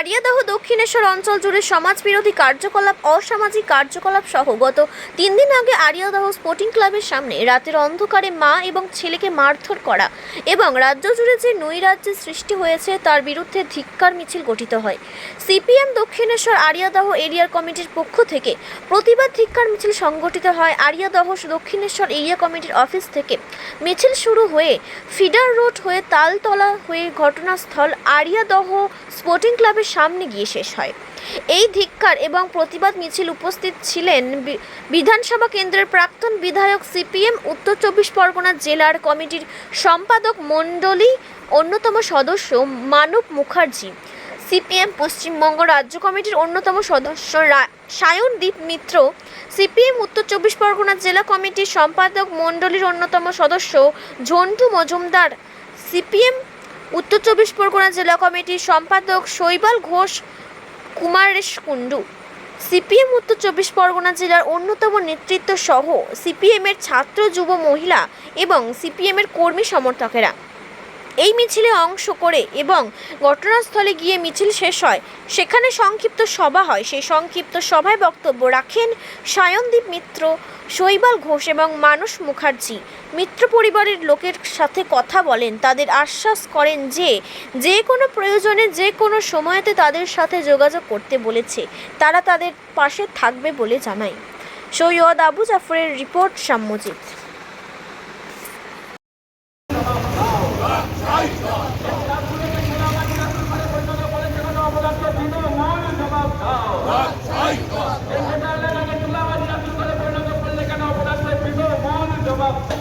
আরিয়াদহ দক্ষিণেশ্বর অঞ্চল জুড়ে সমাজবিরোধী কার্যকলাপ, অসামাজিক কার্যকলাপ সহ গত তিন দিন আগে আরিয়াদহ স্পোর্টিং ক্লাবের সামনে রাতের অন্ধকারে মা এবং ছেলেকে মারধর করা এবং রাজ্য জুড়ে যে নৈরাজ্যের সৃষ্টি হয়েছে তার বিরুদ্ধে ধিক্কার মিছিল গঠিত হয়। সিপিএম দক্ষিণেশ্বর আরিয়াদহ এরিয়ার কমিটির পক্ষ থেকে প্রতিবাদ ধিক্কার মিছিল সংগঠিত হয়। আরিয়াদহ দক্ষিণেশ্বর এরিয়া কমিটির অফিস থেকে মিছিল শুরু হয়ে ফিডার রোড হয়ে তালতলা হয়ে ঘটনাস্থল আরিয়াদহ স্পোর্টিং ক্লাবের সামনে গিয়ে শেষ হয়। এই ধিক্কার এবং প্রতিবাদ মিছিল উপস্থিত ছিলেন বিধানসভা কেন্দ্রের প্রাক্তন বিধায়ক সিপিএম, উত্তর চব্বিশ পরগনা জেলার কমিটির সম্পাদক মণ্ডলী, অন্যতম সদস্য মানব মুখার্জি। সিপিএম, পশ্চিমবঙ্গ রাজ্য কমিটির অন্যতম সদস্য সায়নদীপ মিত্র। সিপিএম, উত্তর চব্বিশ পরগনা জেলা কমিটির সম্পাদক মণ্ডলীর অন্যতম সদস্য ঝন্টু মজুমদার। সিপিএম উত্তর চব্বিশ পরগনা জেলা কমিটির সম্পাদক শৈবাল ঘোষ, কুমারেশ কুণ্ডু। সিপিএম উত্তর চব্বিশ পরগনা জেলার অন্যতম নেতৃত্ব সহ সিপিএমের ছাত্র, যুব, মহিলা এবং সিপিএমের কর্মী সমর্থকেরা। এই মিছিলে অংশ করে এবং ঘটনাস্থলে গিয়ে মিছিল শেষ হয়। সেখানে সংক্ষিপ্ত সভা হয়। সেই সংক্ষিপ্ত সভায় বক্তব্য রাখেন সায়নদীপ মিত্র, শৈবাল ঘোষ এবং মানস মুখার্জি। মিত্র পরিবারের লোকের সাথে কথা বলেন। তাদের আশ্বাস করেন যে যে কোনো প্রয়োজনে, যে কোনো সময়তে তাদের সাথে যোগাযোগ করতে বলেছে। তারা তাদের পাশে থাকবে বলে জানায়। সৈয়দ আবু জাফরের রিপোর্ট সাম্যজিৎ।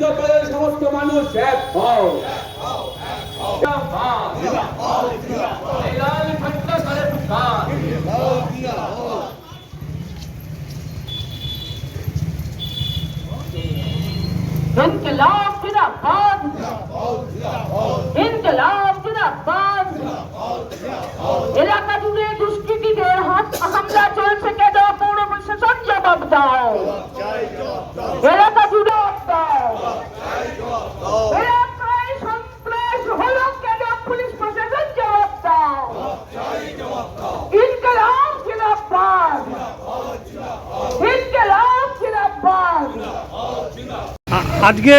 চত্বরের সমস্ত মানুষ এক হও انقلاب زندہ باد انقلاب زندہ باد আজকে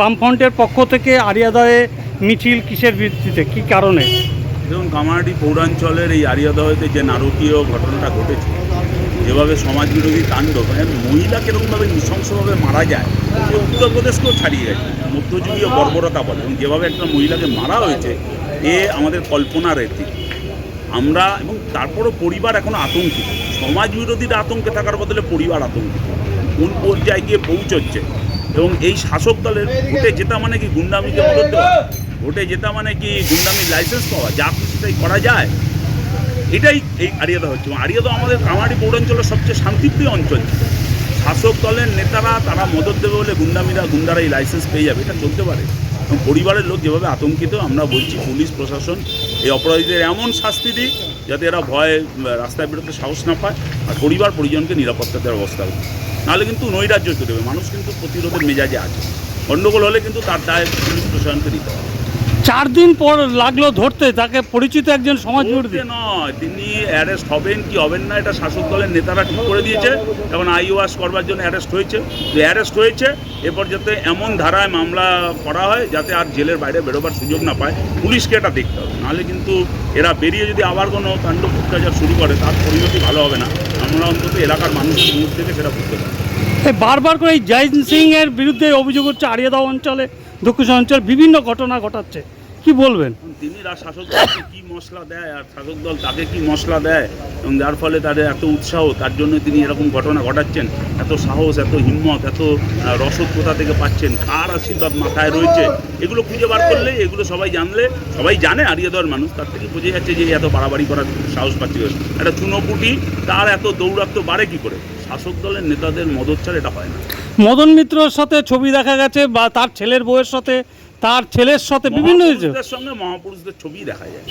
বামফ্রন্টের পক্ষ থেকে আরিয়াদয়ে মিছিল কিসের ভিত্তিতে? কি কারণে? দেখুন কামারহাটি পৌরাঞ্চলের এই আরিয়াদহতে যে নারকীয় ঘটনাটা ঘটেছে, যেভাবে সমাজবিরোধী তাণ্ডব মানে মহিলা কিরকমভাবে নৃশংসভাবে মারা যায়, সে উত্তরপ্রদেশকেও ছাড়িয়ে গেছে। মধ্যযুগীয় বর্বরতা বলে। এবং যেভাবে একটা মহিলাকে মারা হয়েছে, এ আমাদের কল্পনার এটি। আমরা এবং তারপরও পরিবার এখনও আতঙ্কিত। সমাজ বিরোধীরা আতঙ্কে থাকার বদলে পরিবার আতঙ্কিত। কোন পর্যায়ে গিয়ে পৌঁছচ্ছে এবং এই শাসক দলের ভোটে জেতা মানে কি গুন্ডামিকে মদত দেওয়া? ভোটে জেতা মানে কি গুন্ডামির লাইসেন্স পাওয়া? যা খুশি তাই করা যায়? এটাই এই আরিয়াদা হচ্ছে। আরিয়াদা আমাদের কামারি পৌরাঞ্চলের সবচেয়ে শান্তিপ্রিয় অঞ্চল। শাসক দলের নেতারা তারা মদত দেবে বলে গুন্ডামিরা, গুন্ডারা এই লাইসেন্স পেয়ে যাবে। এটা চলতে পারে। এবং পরিবারের লোক যেভাবে আতঙ্কিত, আমরা বলছি পুলিশ, প্রশাসন, এই অপরাধীদের এমন শাস্তি দিই যাতে এরা ভয়ে, রাস্তায় বেরোতে সাহস না পায়। আর পরিবার, পরিজনকে নিরাপত্তা দেওয়ার ব্যবস্থা করবে নাহলে কিন্তু নৈরাজ্য চলে মানুষ কিন্তু প্রতিরোধের মেজাজে আছে। গণ্ডগোল হলে কিন্তু তার দায় পুলিশ প্রশাসনকে দিতে হবে। চার দিন পর লাগল ধরতে তাকে পরিচিত একজন সমাজ বিরোধী। নয় তিনি অ্যারেস্ট হবেন কি হবেন না এটা শাসক দলের নেতারা ঠিক করে দিয়েছে। এখন আইওয়াস করবার জন্য অ্যারেস্ট হয়েছে। যে অ্যারেস্ট হয়েছে এরপর যাতে এমন ধারায় মামলা করা হয় যাতে আর জেলের বাইরে বেরোবার সুযোগ না পায় পুলিশকে এটা দেখতে হবে। নাহলে কিন্তু এরা বেরিয়ে যদি আবার কোনো তাণ্ডব অত্যাচার শুরু করে তার পরিণতি ভালো হবে না। আমরা অন্তত এলাকার মানুষের মুখ থেকে সেটা বুঝতে পারি বারবার করে এই জয়ন্ত সিং এর বিরুদ্ধে অভিযোগ হচ্ছে আরিয়াদহ অঞ্চলে। দক্ষিণ অঞ্চল বিভিন্ন ঘটনা ঘটাচ্ছে। কি বলবেন? তিনি শাসক দলকে কি মশলা দেয় আর শাসক দল তাকে কি মশলা দেয় এবং যার ফলে তাদের এত উৎসাহ, তার জন্য তিনি এরকম ঘটনা ঘটাচ্ছেন, এত সাহস, এত হিম্মত, এত রসদ কোথা থেকে পাচ্ছেন, কার আশীর্বাদ মাথায় রয়েছে, এগুলো খুঁজে বার করলে এগুলো সবাই জানলে, সবাই জানে আরিয়া দেওয়ার মানুষ, তার থেকে বোঝা যাচ্ছে যে এত বাড়াবাড়ি করার সাহস পাচ্ছে। একটা চুনোপুটি, তার এত দৌরাত্ম বাড়ে কি করে? শাসক দলের নেতাদের মদত ছাড়া এটা হয় না। মদন মিত্রর সাথে ছবি দেখা গেছে বা তার ছেলের বউয়ের সাথে তার ছেলের সাথে বিভিন্ন মহাপুরুষদের সঙ্গে মহাপুরুষদের ছবি দেখা যায়।